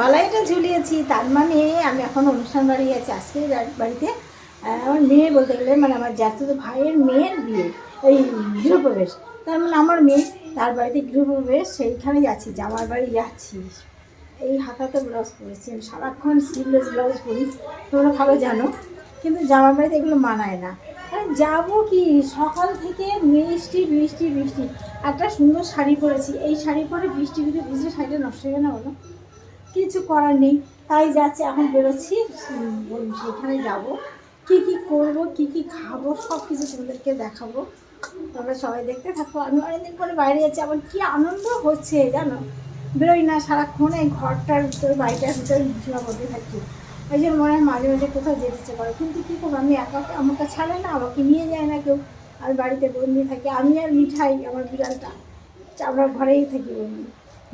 গলাইটা ঝুলিয়েছি, তার মানে আমি এখন অনুষ্ঠান বাড়ি আছি আজকে বাড়িতে। আমার মেয়ে বলতে গেলে মানে আমার জ্যাঠতো ভাইয়ের মেয়ের বিয়ে, এই গৃহপ্রবেশ। তার মানে আমার মেয়ে, তার বাড়িতে গৃহপ্রবেশ, সেইখানে যাচ্ছি, জামার বাড়ি যাচ্ছি। এই হাতাতে ব্লাউজ পরেছি, আমি সারাক্ষণ স্লিভলেস ব্লাউজ পরি, তোমরা ভালো জানো। কিন্তু জামার বাড়িতে এগুলো মানায় না। আর যাব কি? সকাল থেকে মিষ্টি বৃষ্টি বৃষ্টি একটা সুন্দর শাড়ি পরেছি। এই শাড়ি পরে বৃষ্টি ভিজে ভিজে শাড়িটা নষ্ট হয়ে না বলো? কিছু করার নেই, তাই যাচ্ছে, এখন বেরোচ্ছি সেখানে যাব। কি কি করব, কি কি খাব, সব কিছু তোমাদেরকে দেখাবো। তোমরা সবাই দেখতে থাকো। আমি অনেকদিন পরে বাইরে যাচ্ছি, আমার কি আনন্দ হচ্ছে জানো? বেরোই না, সারাক্ষণ এই ঘরটার ভিতরে, বাড়িটার ভিতরে সীমাবদ্ধ থাকি। ওই জন্য মনে হয় মাঝে মাঝে কোথাও যেতে ইচ্ছে করে, কিন্তু কী করব? আমি একা, আমাকে ছাড়ে না, আমাকে নিয়ে যায় না কেউ। আমি বাড়িতে বন্দি থাকি, আমি আর মিঠাই, আমার বিড়ালটা। আমরা ঘরেই থাকি বন্দি।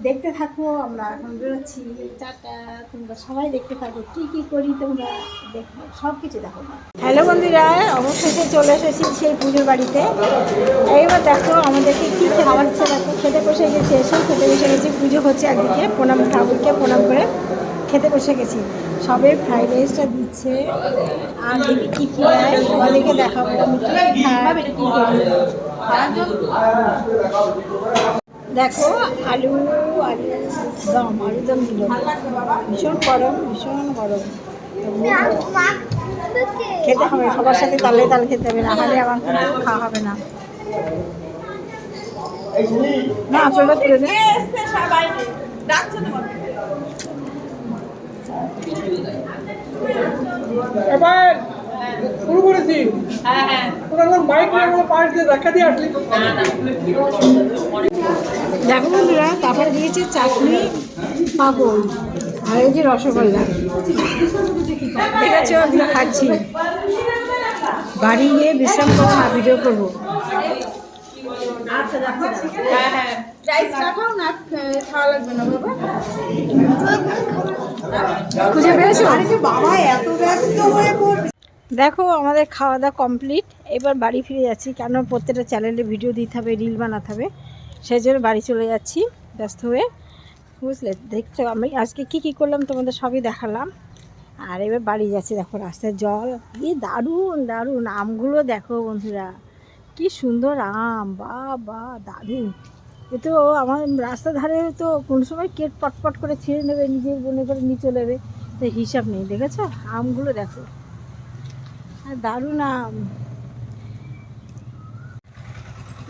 দেখতে থাকো আমরা এখন বেরোচ্ছি। টাটা তোমরা সবাই দেখতে থাকো কি কি করি তোমরা দেখো সব কিছু দেখো। হ্যালো বন্ধুরা অবশেষে চলে এসেছি সেই পুজোর বাড়িতে। এইবার দেখো আমাদেরকে কী খাবার ইচ্ছে দেখো খেতে বসে গেছি এসে খেতে বসে গেছি পুজো হচ্ছে একদিকে প্রণাম ঠাকুরকে প্রণাম করে খেতে বসে গেছি। সবে ফ্রাইড রাইসটা দিচ্ছে। আর দেখি কী কী দেয় দেখাবো। আমি কী খাই, কী করি। দেখো আলু আলু দম আলু দম দিল ভীষণ গরম ভীষণ গরম। খেতে হবে সবার সাথে তালে তাল খেতে হবে না হলে আমার খাওয়া হবে না। না আপনারা তুলে এবার শুরু করেছি। তোরা এখন বাইক নিয়ে পাশ দিয়ে ধাক্কা দিয়ে আসলি। দেখো বন্ধুরা, তারপরে দিয়েছে চাটনি পাগল আর এই যে রসগোল্লা। দেখেছ এগুলো খাচ্ছি। বাড়ি গিয়ে বিশ্রাম করব না ভিডিও করব। দেখো, আমাদের খাওয়া দাওয়া কমপ্লিট এবার বাড়ি ফিরে যাচ্ছি। কেন প্রত্যেকটা চ্যানেলে ভিডিও দিতে হবে রিল বানাতে হবে। সেই জন্য বাড়ি চলে যাচ্ছি, ব্যস্ত হয়ে। বুঝলে? দেখছ, আমি আজকে কি কি করলাম তোমাদের সবই দেখালাম। আর এবার বাড়ি যাচ্ছি, দেখো রাস্তায় জল। কি দারুণ দারুণ। আমগুলো দেখো বন্ধুরা, কি সুন্দর আম। বা বা দারুণ। এ তো আমার রাস্তার ধারে তো কোন সময় কেট পটপট করে ছিঁড়ে নেবে, নিজের মনে করে নিয়ে চলে যাবে। তো হিসাব নেই, দেখেছ? আমগুলো দেখো। আর দারুণ আম।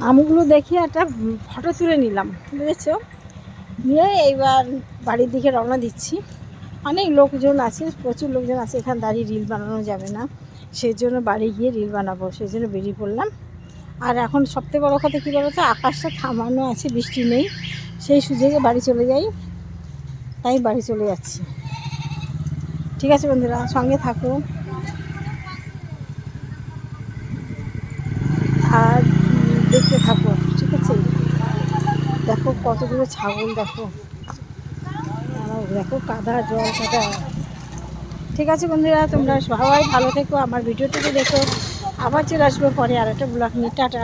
আমগুলো দেখে একটা ফটো তুলে নিলাম, বুঝেছ? নিয়ে এইবার বাড়ির দিকে রওনা দিচ্ছি। অনেক লোকজন আছে, প্রচুর লোকজন আছে, এখানে দাঁড়িয়ে রিল বানানো যাবে না। সেই জন্য বাড়ি গিয়ে রিল বানাবো সেই জন্য বেরিয়ে পড়লাম। আর এখন সবথেকে বড়ো কথা কী বলতো, আকাশটা থামানো আছে, বৃষ্টি নেই, সেই সুযোগে বাড়ি চলে যাই। তাই বাড়ি চলে যাচ্ছি। ঠিক আছে বন্ধুরা, সঙ্গে থাকো। আর উম, দেখতে থাকো ঠিক আছে দেখো কতগুলো ছাগল দেখো। দেখো কাদা জল, কাদা। ঠিক আছে বন্ধুরা, তোমরা সবাই ভালো থেকো, আমার ভিডিওটুকু দেখো। আবার চলে আসব পরে আর একটা ব্লগ নিয়ে। টাটা।